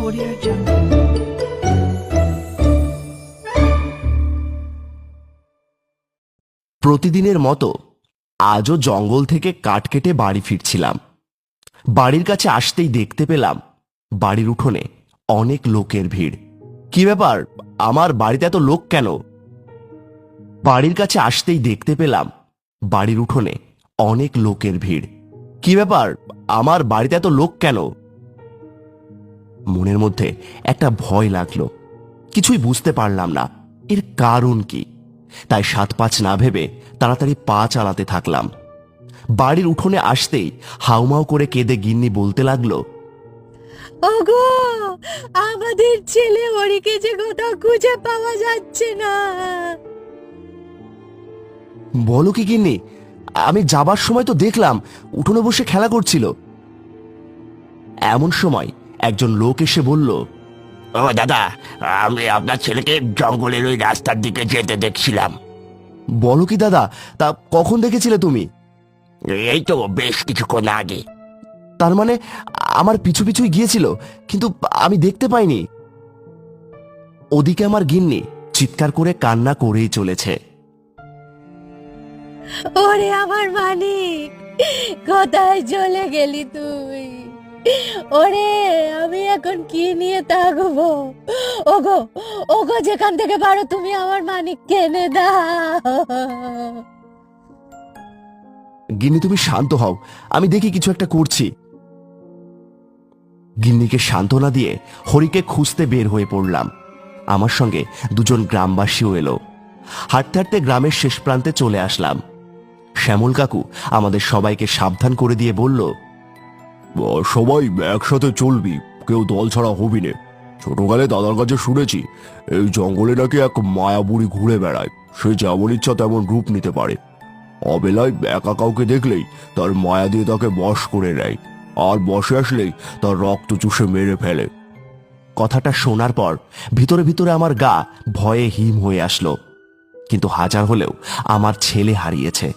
Audio Jungle. প্রতিদিনের মতো আজও জঙ্গল থেকে কাঠ কেটে বাড়ি ফিরছিলাম। বাড়ির কাছে আসতেই দেখতে পেলাম বাড়ির উঠোনে অনেক লোকের ভিড়। কি ব্যাপার? আমার বাড়িতে এত লোক কেন? বাড়ির কাছে আসতেই দেখতে পেলাম বাড়ির উঠোনে অনেক লোকের ভিড়। কি ব্যাপার? আমার বাড়িতে এত লোক কেন? মনের মধ্যে একটা ভয় লাগল। কিছুই বুঝতে পারলাম না এর কারণ কি? তাই সাত পাঁচ না ভেবে তাড়াতাড়ি পা চালাতে থাকলাম। বাড়ির উঠোনে আসতেই হাউমাউ করে কেঁদে গিন্নি বলতে লাগল ওগো আমাদের ছেলে হরিকে যে কোথাও খুঁজে পাওয়া যাচ্ছে না! বলো কি গিন্নি আমি যাবার সময় তো দেখলাম উঠোনে বসে খেলা করছিল। এমন সময় একজন লোক এসে বলল ও দাদা আমি আপনার ছেলেকে জঙ্গলের ওই রাস্তার দিকে যেতে দেখছিলাম। বলো কি দাদা তা কখন দেখেছিলে তুমি? এই তো বেশ কিছুক্ষণ আগে। তার মানে আমার পিছু পিছুই গিয়েছিল কিন্তু আমি দেখতে পাইনি। ওদিকে আমার গিন্নি চিৎকার করে কান্না করেই চলেছে। ওরে আমার মানিক কোথায় চলে গেলি তুই? ওরে, আমি এখন কি নিয়ে থাকব ওগো ওগো, যেখান থেকে পারো তুমি আমার মানিক কেনে দাও। গিন্নি, তুমি শান্ত হও। আমি দেখি কিছু একটা করছি। গিন্নিকে সান্ত্বনা দিয়ে হরিকে খুঁজতে বের হয়ে পড়লাম। আমার সঙ্গে দুজন গ্রামবাসীও এলো। হাঁটতে হাঁটতে গ্রামের শেষ প্রান্তে চলে আসলাম। শ্যামল কাকু আমাদের সবাইকে সাবধান করে দিয়ে বলল সবাই একসাথে চলবি, কেউ দল ছাড়া হবি নে। ছোটকালে দাদার কাছে শুনেছি, এই জঙ্গলে নাকি এক মায়াবুড়ি ঘুরে বেড়ায়। সে যেমন ইচ্ছা তেমন রূপ নিতে পারে। অবেলায় একা কাউকে দেখলেই তার মায়া দিয়ে তাকে বশ করে নেয়। আর বসে আসলেই তার রক্ত চুষে মেরে ফেলে। কথাটা শোনার পর ভিতরে ভিতরে আমার গা ভয়ে হিম হয়ে আসলো। কিন্তু হাজার হলেও আমার ছেলে হারিয়েছে।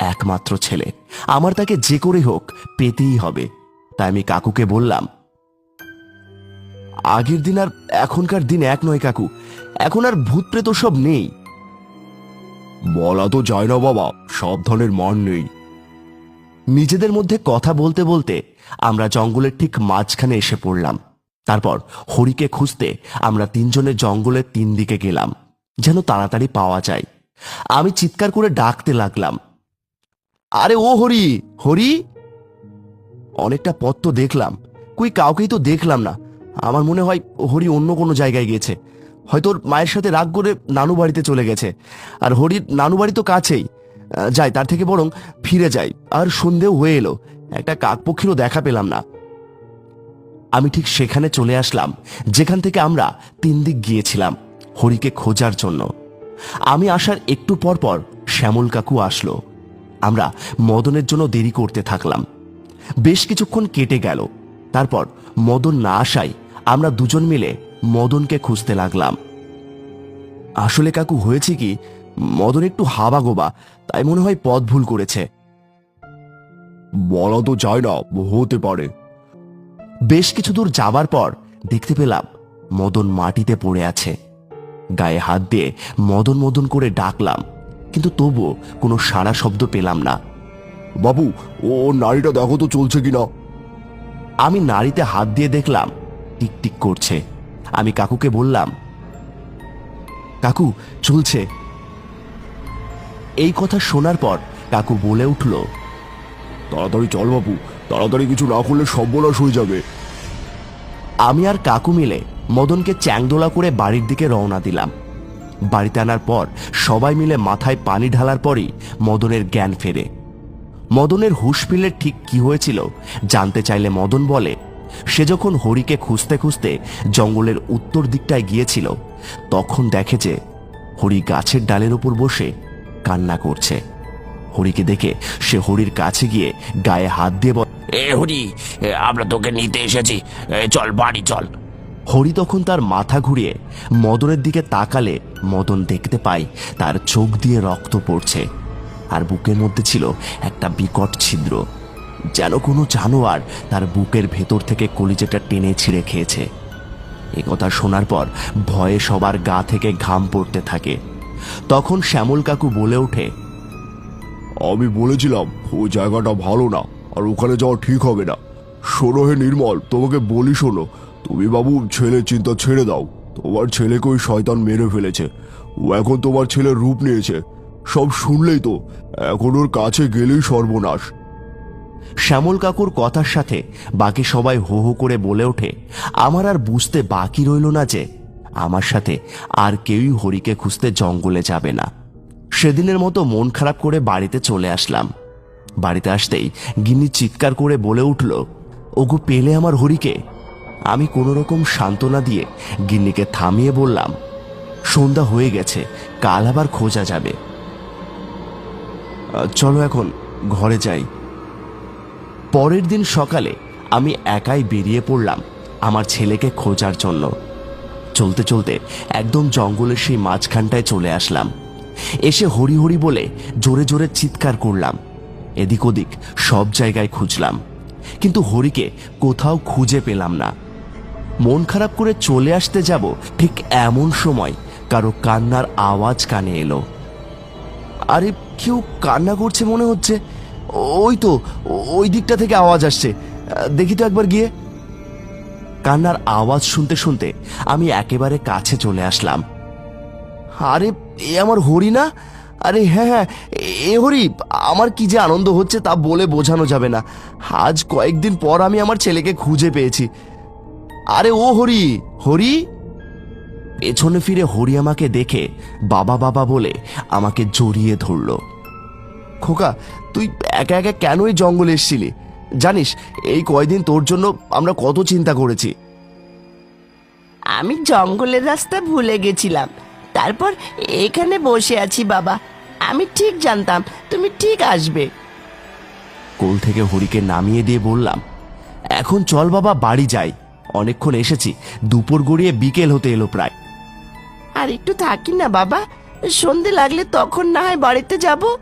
একমাত্র ছেলে। আমার তাকে যে করে হোক পেতেই হবে। তাই আমি কাকুকে বললাম, আগের দিন আর এখনকার দিন এক নয় কাকু, এখন আর ভূত প্রেত সব নেই। বলা তো যায় না বাবা, সব ধরনের মন নেই। নিজেদের মধ্যে কথা বলতে বলতে আমরা জঙ্গলের ঠিক মাঝখানে এসে পড়লাম। তারপর হরিকে খুঁজতে আমরা তিনজনে জঙ্গলের তিন দিকে গেলাম, যেন তাড়াতাড়ি পাওয়া যায়। আমি চিৎকার করে ডাকতে লাগলাম, আরে ও হরি হরি! অনেকটা পথ তো দেখলাম। কই কাউকেই তো দেখলাম না। আমার মনে হয় হরি অন্য কোনো জায়গায় গেছে হয়তো ওর মায়ের সাথে রাগ করে নানু বাড়িতে চলে গেছে। আর হরির নানু বাড়ি তো কাছেই। যাই, তার থেকে বরং ফিরে যাই। আর সন্ধেও হয়ে এলো। একটা কাকপক্ষীরও দেখা পেলাম না। আমি ঠিক সেখানে চলে আসলাম, যেখান থেকে আমরা তিন দিক গিয়েছিলাম, হরিকে খোঁজার জন্য। আমি আসার একটু পর পর শ্যামল কাকু আসলো। আমরা মদনের জন্য দেরি করতে থাকলাম। বেশ কিছুক্ষণ কেটে গেল। তারপর মদন না আসায় আমরা দুজন মিলে মদনকে খুঁজতে লাগলাম। আসলে কাকু, হয়েছে কি? মদন একটু হাবা গোবা তাই মনে হয় পথ ভুল করেছে। বলা তো যায় না, হতে পারে। বেশ কিছু দূর যাবার পর দেখতে পেলাম মদন মাটিতে পড়ে আছে। গায়ে হাত দিয়ে মদন মদন করে ডাকলাম, কিন্তু তবুও কোনো সাড়া শব্দ পেলাম না। বাবু ও নারীটা দেখো তো চলছে কিনা। আমি নাড়িতে হাত দিয়ে দেখলাম টিকটিক করছে। আমি কাকুকে বললাম কাকু চলছে। এই কথা শোনার পর কাকু বলে উঠল তাড়াতাড়ি চল বাবু তাড়াতাড়ি কিছু না করলে সর্বনাশ হয়ে যাবে। আমি আর কাকু মিলে মদনকে চ্যাংদোলা করে বাড়ির দিকে রওনা দিলাম। বাড়িতে আনার পর সবাই মিলে মাথায় পানি ঢালার পরই মদনের জ্ঞান ফেরে। মদনের হুঁশ ফিরলে ঠিক কি হয়েছিল জানতে চাইলে মদন বলে সে যখন হরিকে খুঁজতে খুঁজতে জঙ্গলের উত্তর দিকটায় গিয়েছিল তখন দেখে যে হরি গাছের ডালের উপর বসে কান্না করছে। হরিকে দেখে সে হরির কাছে গিয়ে গায়ে হাত দিয়ে বলে এ হরি আমরা তোকে নিতে এসেছি। চল বাড়ি চল। হরি তখন তার মাথা ঘুরিয়ে মদনের দিকে তাকালে মদন দেখতে পায় তার চোখ দিয়ে রক্ত পড়ছে। আর বুকের মধ্যে ছিল একটা বিকট ছিদ্র, যেন কোনো জানোয়ার তার বুকের ভেতর থেকে কলিজাটা টেনে ছিঁড়ে খেয়েছে। এ কথা শোনার পর ভয়ে সবার গা থেকে ঘাম পড়তে থাকে। তখন শ্যামল কাকু বলে ওঠে, আমি বলেছিলাম ওই জায়গাটা ভালো না, আর ওখানে যাওয়া ঠিক হবে না। শোনো হে নির্মল, তোমাকে বলি শোনো, তুমি বাবু ছেলের চিন্তা ছেড়ে দাও। তোমার ছেলেকে ওই শয়তান মেরে ফেলেছে। ও এখন তোমার ছেলের রূপ নিয়েছে। সব শুনলেই তো, এখন ওর কাছে গেলেই সর্বনাশ। শ্যামল কাকুর কথার সাথে বাকি সবাই হো হো করে বলে ওঠে, আমার আর বুঝতে বাকি রইল না যে, আমার সাথে আর কেউই হরিকে খুঁজতে জঙ্গলে যাবে না। সেদিনের মতো মন খারাপ করে বাড়িতে চলে আসলাম। বাড়িতে আসতেই গিন্নি চিৎকার করে বলে উঠল, ওগো, পেলে আমার হরিকে? আমি কোনো রকম সান্ত্বনা দিয়ে গিন্নিকে থামিয়ে বললাম, সন্ধ্যা হয়ে গেছে, কাল আবার খোঁজা যাবে। চলো এখন ঘরে যাই। পরের দিন সকালে আমি একাই বেরিয়ে পড়লাম আমার ছেলেকে খোঁজার জন্য। চলতে চলতে একদম জঙ্গলের সেই মাঝখানটায় চলে আসলাম। এসে হরি হরি বলে জোরে জোরে চিৎকার করলাম। এদিক ওদিক সব জায়গায় খুঁজলাম। কিন্তু হরিকে কোথাও খুঁজে পেলাম না। মন খারাপ করে চলে আসতে যাব ঠিক এমন সময় কারও কান্নার আওয়াজ কানে এলো। আরে কেউ কান্না করছে মনে হচ্ছে। ওই তো, ওই দিকটা থেকে আওয়াজ আসছে। দেখি তো একবার গিয়ে। কান্নার আওয়াজ শুনতে শুনতে আমি একেবারে কাছে চলে আসলাম। আরে, এ আমার হরি না? আরে হ্যাঁ হ্যাঁ এ হরি, আমার কি যে আনন্দ হচ্ছে তা বলে বোঝানো যাবে না। আজ কয়েকদিন পর আমি আমার ছেলেকে খুঁজে পেয়েছি। আরে ও হরি হরি? পেছনে ফিরে হরি আমাকে দেখে বাবা বাবা বলে আমাকে জড়িয়ে ধরল। খোকা তুই একা একা কেন এই জঙ্গলে এসেছিলি? জানিস এই কয়দিন তোর জন্য আমরা কত চিন্তা করেছি। আমি জঙ্গলের রাস্তা ভুলে গেছিলাম। তারপর এখানে বসে আছি বাবা। আমি ঠিক জানতাম তুমি ঠিক আসবে। কোল থেকে হরিকে নামিয়ে দিয়ে বললাম এখন চল বাবা বাড়ি যাই। অনেকক্ষণ এসেছি। দুপুর গড়িয়ে বিকেল হতে এলো প্রায়। আর একটু থাকি না বাবা। সন্ধে লাগলে তখন না হয় বাড়িতে যাব।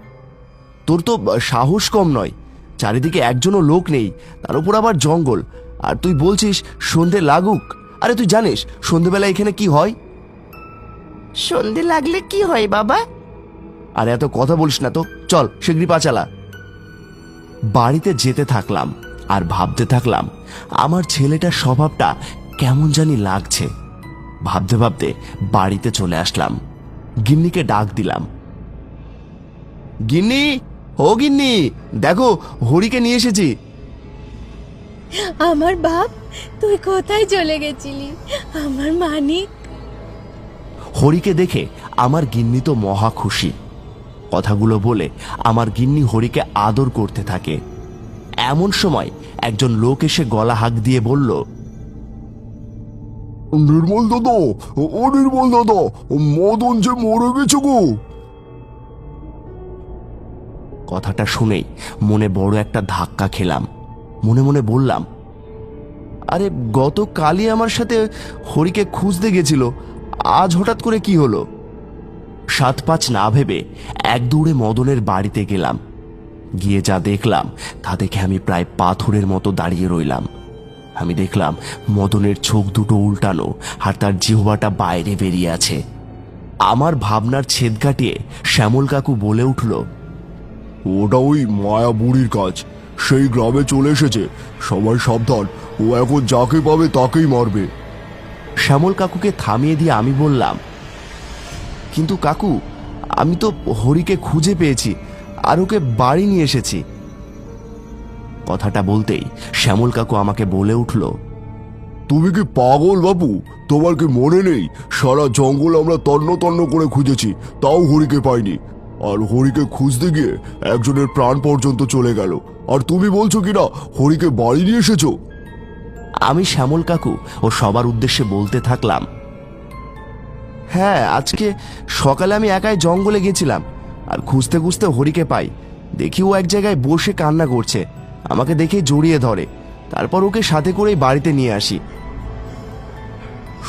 তোর তো সাহস কম নয়। চারিদিকে একজনও লোক নেই। তার উপর আবার জঙ্গল। আর তুই বলছিস সন্ধে লাগুক। আরে তুই জানিস সন্ধেবেলা এখানে কি হয়? সন্ধে লাগলে কি হয় বাবা? আর এত কথা বলিস না তো। চল শিগগিরি পা চালা। বাড়িতে যেতে থাকলাম আর ভাবতে থাকলাম আমার ছেলেটার স্বভাবটা কেমন জানি লাগছে। ভাবতে ভাবতে বাড়িতে চলে আসলাম। গিন্নিকে ডাক দিলাম। গিন্নি ও গিন্নি দেখো হরিকে নিয়ে এসেছি। আমার বাপ তুই কোথায় চলে গেছিলি? আমার মানিক। হরিকে দেখে আমার গিন্নি তো মহা খুশি। কথাগুলো বলে আমার গিন্নি হরিকে আদর করতে থাকে। এমন সময় একজন লোক এসে গলা হাঁক দিয়ে বলল নির্মল দাদা, ও নির্মল দাদা, মদন যে মরে গেছে গো। কথাটা শুনেই মনে বড় একটা ধাক্কা খেলাম। মনে মনে বললাম, আরে, গতকালই আমার সাথে হরিকে খুঁজতে গেছিল, আজ হঠাৎ করে কি হলো? সাত পাঁচ না ভেবে এক দৌড়ে মদনের বাড়িতে গেলাম। গিয়ে যা দেখলাম, তা দেখে আমি প্রায় পাথরের মতো দাঁড়িয়ে রইলাম। আমি দেখলাম মদনের চোখ দুটো উল্টানো আর তার জিহ্বাটা বাইরে বেরিয়ে আছে। আমার ভাবনার ছেদ কাটিয়ে শ্যামল কাকু বলে উঠল ওটা ওই মায়া বুড়ির কাজ। সেই গ্রামে চলে এসেছে। সবাই সাবধান। ও এখন যাকে পাবে তাকেই মারবে। শ্যামল কাকুকে থামিয়ে দিয়ে আমি বললাম কিন্তু কাকু আমি তো হরিকে খুঁজে পেয়েছি আর ওকে বাড়ি নিয়ে এসেছি। কথাটা বলতেই শ্যামল কাকু আমাকে বলে উঠল তুমি কি পাগল বাবু তোমার কি মনে নেই? সারা জঙ্গল আমরা তন্ন তন্ন করে খুঁজেছি তাও হরিকে পাইনি। আর হরিকে খুঁজতে গিয়ে একজনের প্রাণ পর্যন্ত চলে গেল। আর তুমি বলছো কিনা হরিকে বাড়ি নিয়ে এসেছ? আমি শ্যামল কাকু ও সবার উদ্দেশ্যে বলতে থাকলাম হ্যাঁ আজকে সকালে আমি একাই জঙ্গলে গেছিলাম আর খুঁজতে খুঁজতে হরিকে পাই। দেখি ও এক জায়গায় বসে কান্না করছে। আমাকে দেখে জড়িয়ে ধরে। তারপর ওকে সাথে করে বাড়িতে নিয়ে আসি।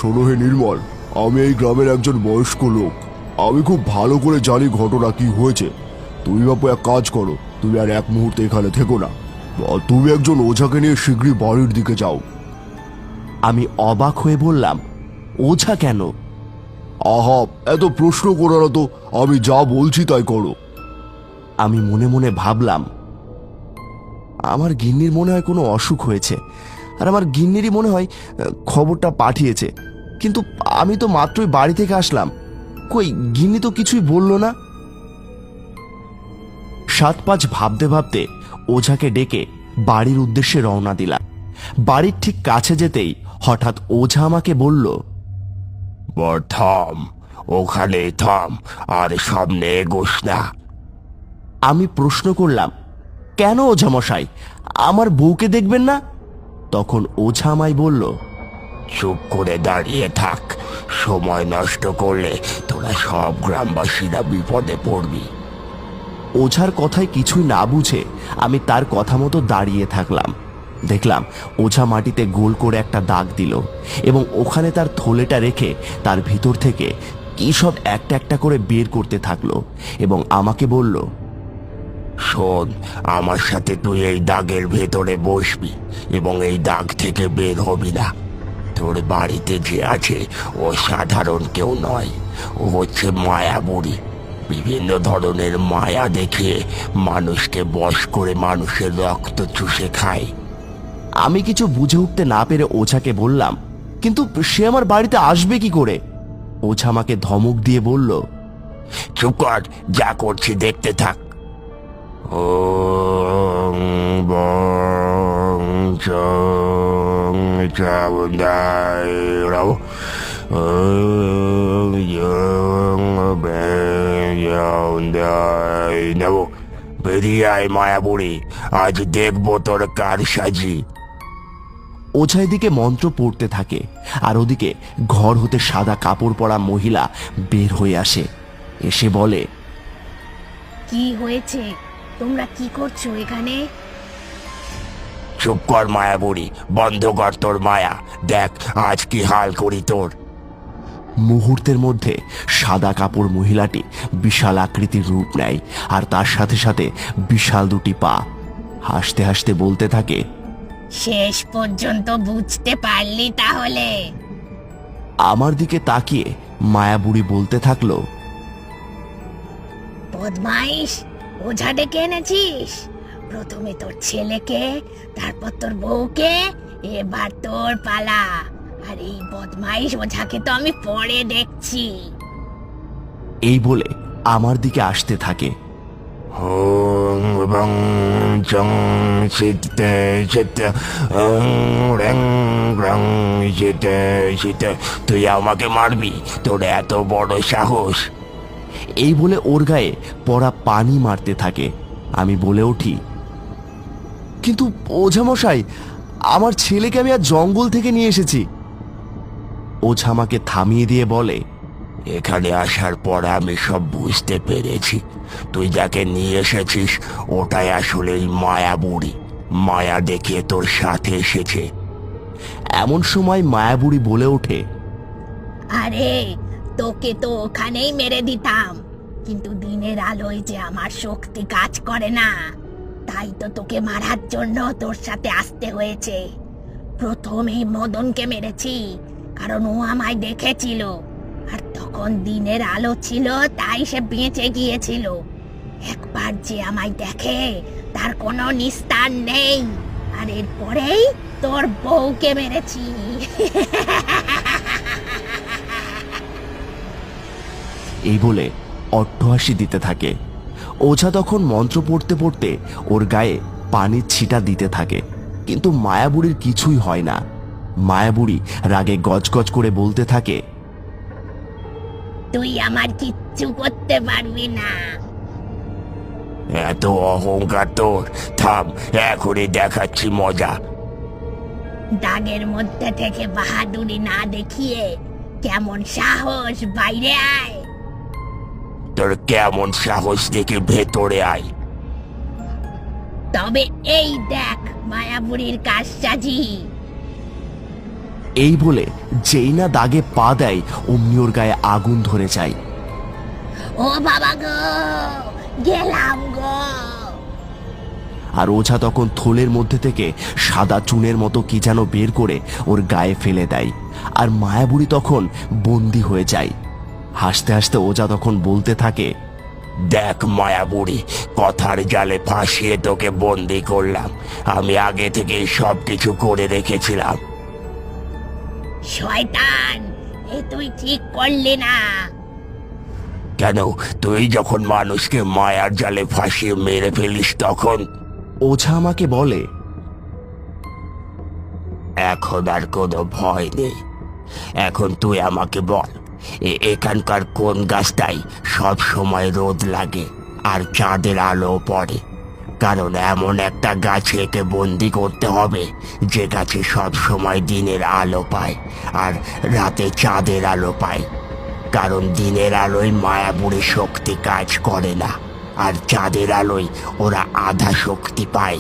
শোনো হে নির্মল আমি এই গ্রামের একজন বয়স্ক লোক। আমি খুব ভালো করে জানি ঘটনা কি হয়েছে। তুমি বাপু এক কাজ করো তুমি আর এক মুহূর্তে এখানে থেকো না। তুমি একজন ওঝাকে নিয়ে শীঘ্রই বাড়ির দিকে যাও। আমি অবাক হয়ে বললাম ওঝা কেন? আহা এত প্রশ্ন করো না তো আমি যা বলছি তাই করো। আমি মনে মনে ভাবলাম আমার গিন্নির মনে হয় কোনো অসুখ হয়েছে। আর আমার গিন্নিরই মনে হয় খবরটা পাঠিয়েছে। কিন্তু আমি তো মাত্রই বাড়ি থেকে আসলাম। কই গিন্নি তো কিছুই বলল না? সাত পাঁচ ভাবতে ভাবতে ওঝাকে ডেকে বাড়ির উদ্দেশ্যে রওনা দিলাম। বাড়ির ঠিক কাছে যেতেই হঠাৎ ওঝা আমাকে বলল থাম ওখানে থাম আর সামনে এগোস না। আমি প্রশ্ন করলাম কেন ওঝা মশাই? আমার বউকে দেখবেন না? তখন ওঝা আমায় বলল, চুপ করে দাঁড়িয়ে থাক। সময় নষ্ট করলে তোরা সব গ্রামবাসীরা বিপদে পড়বি। ওঝার কথায় কিছুই না বুঝে আমি তার কথা মতো দাঁড়িয়ে থাকলাম। দেখলাম ওঝা মাটিতে গোল করে একটা দাগ দিল এবং ওখানে তার থলেটা রেখে তার ভিতর থেকে কি সব একটা একটা করে বের করতে থাকল এবং আমাকে বলল শোন, আমার সাথে তুই এই দাগের ভেতরে বসবি এবং এই দাগ থেকে বের হবি না। তোর বাড়িতে যে আছে, ও সাধারণ কেউ নয়। ও হচ্ছে মায়া বুড়ি। বিভিন্ন ধরনের মায়া দেখে মানুষকে বশ করে মানুষের রক্ত চুষে খায়। আমি কিছু বুঝে উঠতে না পেরে ওঝাকে বললাম, কিন্তু সে আমার বাড়িতে আসবে কি করে? ওঝা আমাকে ধমক দিয়ে বলল, চুপ কর, যা করছি দেখতে থাক। ইয়ং বেরিয়ে আয় মায়াবুড়ি আজ দেখব তোর কার সাজি ওঝা এদিকে মন্ত্র পড়তে থাকে আর ওদিকে ঘর হতে সাদা কাপড় পরা মহিলা বের হয়ে আসে। এসে বলে কি হয়েছে? তোমরা কি করছ এখানে? চুপ কর মায়াবুড়ি বন্ধ কর তোর মায়া। দেখ আজ কি হাল করি তোর। মুহূর্তের মধ্যে সাদা কাপড় মহিলাটি বিশাল আকৃতির রূপ নেয় আর তার সাথে সাথে বিশাল দুটি পা। হাসতে হাসতে বলতে থাকে শেষ পর্যন্ত বুঝতে পারলি তাহলে। আমার দিকে তাকিয়ে মায়াবুড়ি বলতে থাকল বদমাইশ ওঝা ডেকে এনেছিস প্রথমে তোর ছেলেকে তারপর তোর বউকে এবার তোর পালা। আর এই বদমাইশ ওঝাকে তো আমি পরে দেখছি। এই বলে আমার দিকে আসতে থাকে। বং চং ওং রেং রং তুই আমাকে মারবি তোর এত বড় সাহস। এই বলে ওর গায়ে পড়া পানি মারতে থাকে। আমি বলে উঠি, কিন্তু ওঝামশাই, আমার ছেলেকে আমি আর জঙ্গল থেকে নিয়ে এসেছি। ওঝামাকে থামিয়ে দিয়ে বলে, এখানে আসার পর আমি সব বুঝতে পেরেছি। তুই যাকে নিয়ে এসেছিস, ওটাই আসলে এই মায়া বুড়ি। মায়া দেখিয়ে তোর সাথে এসেছে। এমন সময় মায়াবুড়ি বলে ওঠে, আরে তোকে তো ওখানেই মেরে দিতাম। কিন্তু দিনের আলোয় যে আমার শক্তি কাজ করে না, তাই তো তোকে মারার জন্য তোর সাথে আসতে হয়েছে। প্রথমেই মদনকে মেরেছি, কারণ ও আমায় দেখেছিল। আর তখন দিনের আলো ছিল, তাই সে বেঁচে গিয়েছিল। একবার যে আমায় দেখে, তার কোনো নিস্তার নেই। আর এরপরেই তোর বউকে মেরেছি। এই বলে অট্টহাসি দিতে থাকে। ওঝা তখন মন্ত্র পড়তে পড়তে ওর গায়ে পানির ছিটা দিতে থাকে। কিন্তু মায়াবুড়ির কিছুই হয় না। মায়াবুড়ি রাগে গজগজ করে বলতে থাকে তুই আমার কিচ্ছু করতে পারবি না। এত অহংকার তোর। থাম এখনই দেখাচ্ছি মজা। দাগের মধ্যে থেকে বাহাদুরি না দেখিয়ে কেমন সাহস বাইরে আয়। তোর কেমন সাহস দেখে ভেতরে আয়। তবে এই দেখ মায়াবুড়ির কাজ সাজি এই বলে যেই না দাগে পা দেয় অমনি ওর গায়ে আগুন ধরে যায়। ও বাবা গো গেলাম গো। আর ওঝা তখন থলের মধ্যে থেকে সাদা চুনের মতো কি যেন বের করে ওর গায়ে ফেলে দেয়। আর মায়াবুড়ি তখন বন্দি হয়ে যায়। হাসতে হাসতে ওজা তখন বলতে থাকে দেখ মায়াবুড়ি কথার জালে ফাঁসিয়ে তোকে বন্দি করলাম। আমি আগে থেকে সব কিছু করে রেখেছিলাম। শয়তান এ তুই ঠিক করলি না। কেন? তুই যখন মানুষকে মায়ার জালে ফাঁসিয়ে মেরে ফেলিস তখন ওঝা আমাকে বলে এখন আর কোনো ভয় নেই। এখন তুই আমাকে বল এখানকার কোন গাছটাই সব সময় রোদ লাগে আর চাঁদের আলো পড়ে। কারণ এমন একটা গাছে একে বন্দি করতে হবে যে গাছে সব সময় দিনের আলো পায় আর রাতে চাঁদের আলো পায়। কারণ দিনের আলোয় মায়াবুড়ি শক্তি কাজ করে না আর চাঁদের আলোয় ওরা আধা শক্তি পায়।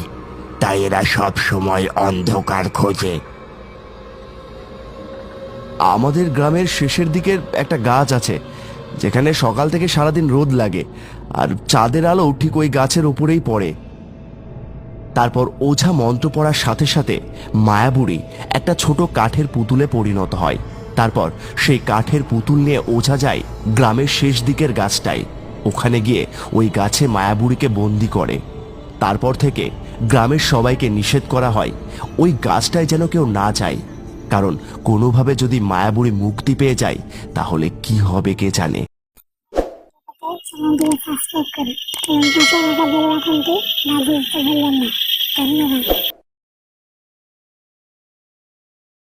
তাই এরা সব সময় অন্ধকার খোঁজে আমাদের গ্রামের শেষের দিকের একটা গাছ আছে, যেখানে সকাল থেকে সারাদিন রোদ লাগে, আর চাঁদের আলো ঠিক ওই গাছের উপরেই পড়ে। তারপর ওঝা মন্ত্র পড়ার সাথে সাথে মায়াবুড়ি একটা ছোট কাঠের পুতুলে পরিণত হয়। তারপর সেই কাঠের পুতুল নিয়ে ওঝা যায় গ্রামের শেষ দিকের গাছটায়। ওখানে গিয়ে ওই গাছে মায়াবুড়িকে বন্দি করে। তারপর থেকে গ্রামের সবাইকে নিষেধ করা হয়, ওই গাছটায় যেন কেউ না যায়। কারণ কোনোভাবে যদি মায়াবুড়ি মুক্তি পেয়ে যায় তাহলে কি হবে কে জানে?